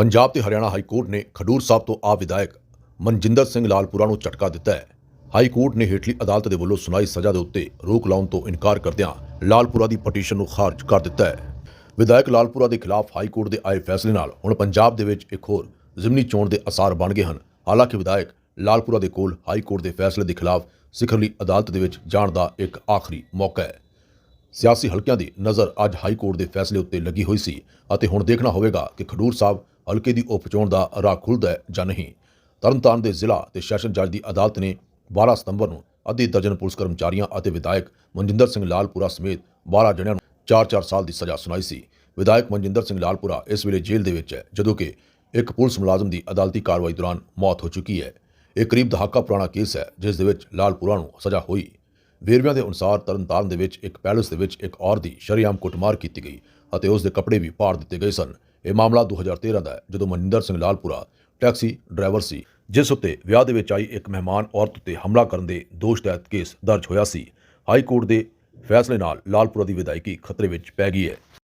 ਪੰਜਾਬ ਤੇ Haryana high court ਨੇ ਖਡੂਰ ਸਾਹਿਬ ਤੋਂ ਆ ਵਿਧਾਇਕ ਮਨਜਿੰਦਰ ਸਿੰਘ ਲਾਲਪੁਰਾ ਨੂੰ ਝਟਕਾ ਦਿੱਤਾ ਹੈ। ਹਾਈ ਕੋਰਟ ਨੇ ਹੇਠਲੀ ਅਦਾਲਤ ਦੇ ਵੱਲੋਂ ਸੁਣਾਈ ਸਜ਼ਾ ਦੇ ਉੱਤੇ ਰੋਕ ਲਾਉਣ ਤੋਂ ਇਨਕਾਰ ਕਰਦਿਆਂ ਲਾਲਪੁਰਾ ਦੀ ਪਟੀਸ਼ਨ ਨੂੰ ਖਾਰਜ ਕਰ ਦਿੱਤਾ ਹੈ। ਵਿਧਾਇਕ ਲਾਲਪੁਰਾ ਦੇ ਖਿਲਾਫ ਹਾਈ ਕੋਰਟ ਦੇ ਆਏ ਫੈਸਲੇ ਨਾਲ ਹੁਣ ਪੰਜਾਬ ਦੇ ਵਿੱਚ ਇੱਕ ਹੋਰ ਜ਼ਿਮਨੀ ਚੋਣ ਦੇ ਅਸਾਰ ਬਣ ਗਏ ਹਨ। ਹਾਲਾਂਕਿ ਵਿਧਾਇਕ ਲਾਲਪੁਰਾ ਦੇ ਕੋਲ ਹਾਈ ਕੋਰਟ ਦੇ ਫੈਸਲੇ ਦੇ ਖਿਲਾਫ ਸਿਖਰਲੀ ਅਦਾਲਤ ਦੇ ਵਿੱਚ ਜਾਣ ਦਾ ਇੱਕ ਆਖਰੀ ਮੌਕਾ ਹੈ। ਸਿਆਸੀ ਹਲਕਿਆਂ ਦੀ ਨਜ਼ਰ ਅੱਜ ਹਾਈ ਕੋਰਟ ਦੇ ਫੈਸਲੇ ਉੱਤੇ ਲੱਗੀ ਹੋਈ ਸੀ ਅਤੇ ਹੁਣ ਦੇਖਣਾ ਹੋਵੇਗਾ ਕਿ ਖਡੂਰ ਸਾਹਿਬ ਹਲਕੇ ਦੀ ਉਪਚੋਣ ਦਾ ਰਾਹ ਖੁੱਲਦਾ ਹੈ ਜਾਂ ਨਹੀਂ? ਤਰਨਤਾਰਨ ਦੇ ਜ਼ਿਲ੍ਹਾ ਤੇ ਸੈਸ਼ਨ ਜੱਜ ਦੀ ਅਦਾਲਤ ਨੇ 12 ਸਤੰਬਰ ਨੂੰ ਅੱਧੀ ਦਰਜਨ ਪੁਲਿਸ ਕਰਮਚਾਰੀਆਂ ਅਤੇ ਵਿਧਾਇਕ ਮਨਜਿੰਦਰ ਸਿੰਘ ਲਾਲਪੁਰਾ ਸਮੇਤ 12 ਜਣਿਆਂ ਨੂੰ 4-4 ਸਾਲ ਦੀ ਸਜ਼ਾ ਸੁਣਾਈ ਸੀ। ਵਿਧਾਇਕ ਮਨਜਿੰਦਰ ਸਿੰਘ ਲਾਲਪੁਰਾ ਇਸ ਵੇਲੇ ਜੇਲ੍ਹ ਦੇ ਵਿੱਚ ਹੈ, ਜਦੋਂ ਕਿ ਇੱਕ ਪੁਲਿਸ ਮੁਲਾਜ਼ਮ ਦੀ ਅਦਾਲਤੀ ਕਾਰਵਾਈ ਦੌਰਾਨ ਮੌਤ ਹੋ ਚੁੱਕੀ ਹੈ। ਇਹ ਕਰੀਬ ਦਹਾਕਾ ਪੁਰਾਣਾ ਕੇਸ ਹੈ, ਜਿਸ ਦੇ ਵਿੱਚ ਲਾਲਪੁਰਾ ਨੂੰ ਸਜ਼ਾ ਹੋਈ। ਵੇਰਵਿਆਂ ਦੇ ਅਨੁਸਾਰ ਤਰਨਤਾਰਨ ਦੇ ਵਿੱਚ ਇੱਕ ਪੈਲੇਸ ਦੇ ਵਿੱਚ ਇੱਕ ਔਰਤ ਦੀ ਸ਼ਰੇਆਮ ਕੁੱਟਮਾਰ ਕੀਤੀ ਗਈ ਅਤੇ ਉਸ ਦੇ ਕੱਪੜੇ ਵੀ ਪਾੜ ਦਿੱਤੇ ਗਏ ਸਨ। ਇਹ ਮਾਮਲਾ 2013 ਦਾ ਹੈ, ਜਦੋਂ ਮਨਿੰਦਰ ਸਿੰਘ ਲਾਲਪੁਰਾ, ਟੈਕਸੀ ਡਰਾਈਵਰ ਸੀ, ਜਿਸ ਉੱਤੇ ਵਿਆਹ ਦੇ ਵਿੱਚ ਆਈ ਇੱਕ ਮਹਿਮਾਨ ਔਰਤ ਉੱਤੇ ਹਮਲਾ ਕਰਨ ਦੇ ਦੋਸ਼ ਤਹਿਤ ਕੇਸ ਦਰਜ ਹੋਇਆ ਸੀ। ਹਾਈ ਕੋਰਟ ਦੇ ਫੈਸਲੇ ਨਾਲ ਲਾਲਪੁਰਾ ਦੀ ਵਿਦਾਇਗੀ ਖਤਰੇ ਵਿੱਚ ਪੈ ਗਈ ਹੈ।